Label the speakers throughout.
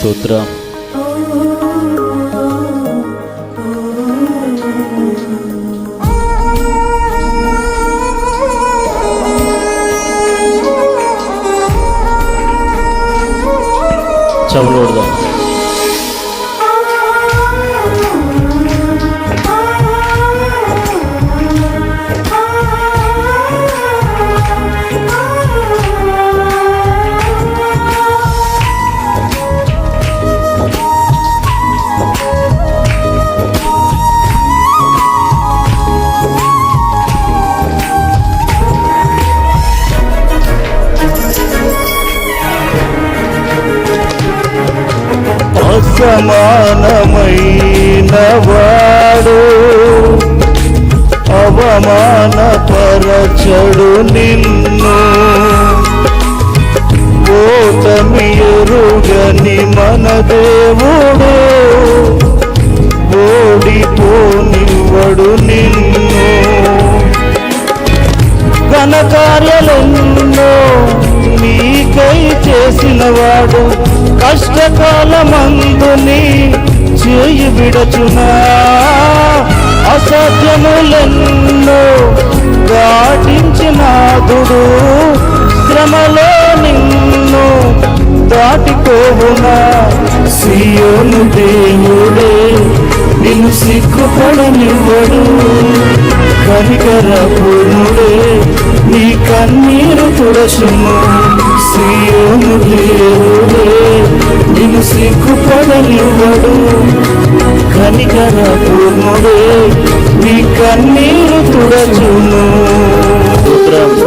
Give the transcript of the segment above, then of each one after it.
Speaker 1: స్తోత్రం. చవలోడదాం
Speaker 2: సమానమైన వాడు అవమానపరచడు నిన్ను. ఓటమి ఎరుగని మన దేవుడు ఓడిపోనివ్వడు నిన్ను. ఘనకార్యాలెన్నో నీకై చేసినవాడు కష్టకాలమందుని చేయి విడచునా? అసాధ్యములెన్నో దాటించినాదుడు శ్రమలో నిన్ను దాటిపోవునా? సియోను దేవుడే నిన్ను సిగ్గుపడనివ్వడు. కనికరపురుడే నీ కన్నీరు తుడచును సియోను దేవుడే. నిన్ను సిగ్గుపడనివ్వడు. కనికర పూర్ణుడే నీ కన్నీరు తుడచును.
Speaker 1: స్తోత్రం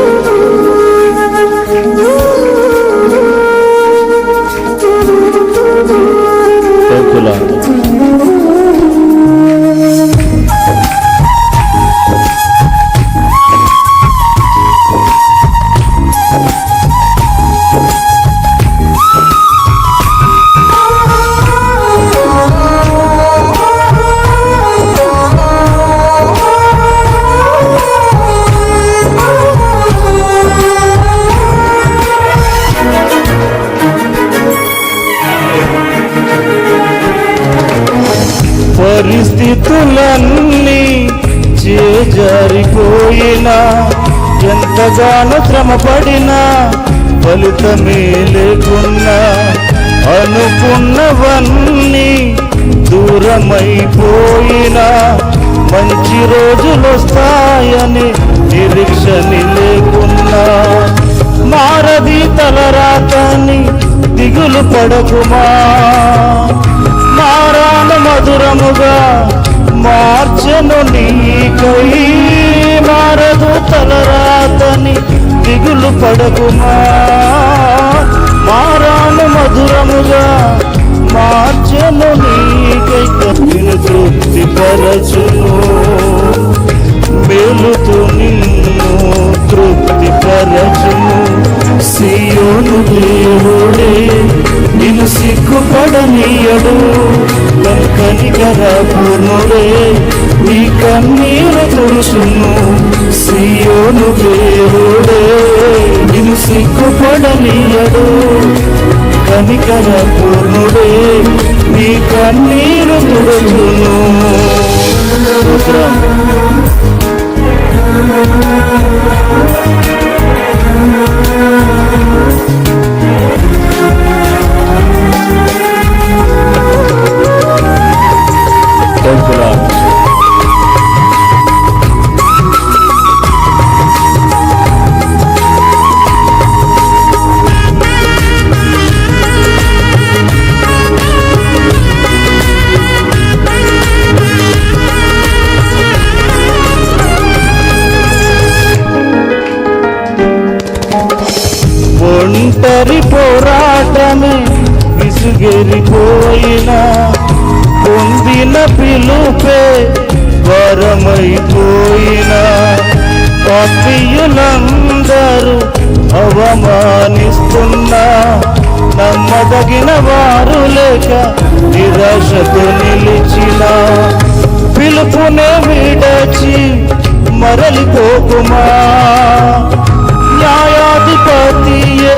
Speaker 2: చేజారిపోయినా ఎంతగానో శ్రమపడినా ఫలితమే లేకున్నా అనుకున్నవన్నీ దూరమైపోయినా మంచి రోజులు వస్తాయని నిరీక్షని లేకున్నా. మారది తలరాతని దిగులు పడకుమా? మారాను మధురముగా మార్చను నీకై పడకుమా? మారాను మధురముగా మార్చను నీకై నిన్ను తృప్తి పరచును మేలుతో నిన్ను తృప్తి పరచును సియోను దేవుడే నిన్ను సిగ్గుపడనీయడు. కనికర పూర్ణుడే నీ కన్నీరు తుడుచును. సియోను దేవుడే సిగ్గుపడనీయడు కనికర పూర్ణుడే నీ కన్నీరు తుడుచును విసుగెరిపోయినా పొందిన పిలుపే వరమైపోయినా. పాపియులందరూ అవమానిస్తున్నా నమ్మదగిన వారు లేక నిరాశతో నిలిచిన. పిలుపునే విడచి మరలిపోకుమా? న్యాయాధిపతియే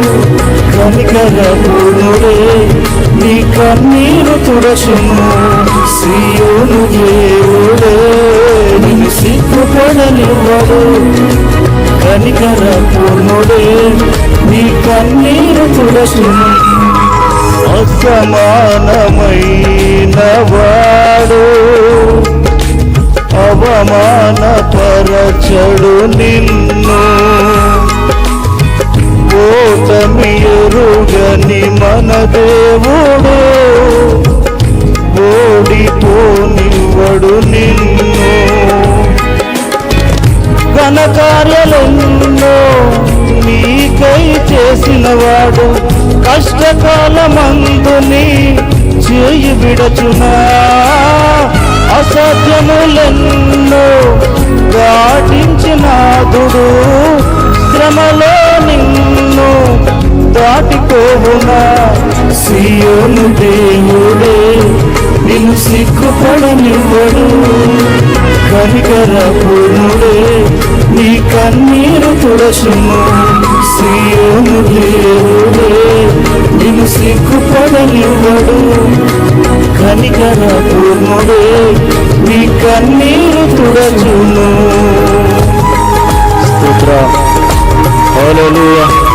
Speaker 2: కనికరపుడే నీ కన్నీరు తుడచును శ్రీయోను దేవుడే నిన్ను సిగ్గుపడనివ్వడు. కనికర పూర్ణుడే నీ కన్నీరు తుడసును అసమానమైన వాడు అవమాన పరచడు నిన్ను. ఓ ఓటమి ఎరుగని మన దేవుడు. ఓడిపోనివ్వడు నిన్ను. ఘనకార్యాలెన్నో నీకై చేసినవాడు కష్టకాలమందుని చేయి విడచునా. అసాధ్యములెన్నో దాటించినాదుడు శ్రమలో నిన్ను సియోను దేవుడే నిన్ను సిగ్గుపడనివ్వడు. కనికరపురుడే నీ కన్నీరు తుడచును సియోను దేవుడే నిన్ను సిగ్గుపడనివ్వడు. కనికరపురుడే నీ కన్నీరు తుడచును స్తోత్ర. హల్లెలూయా.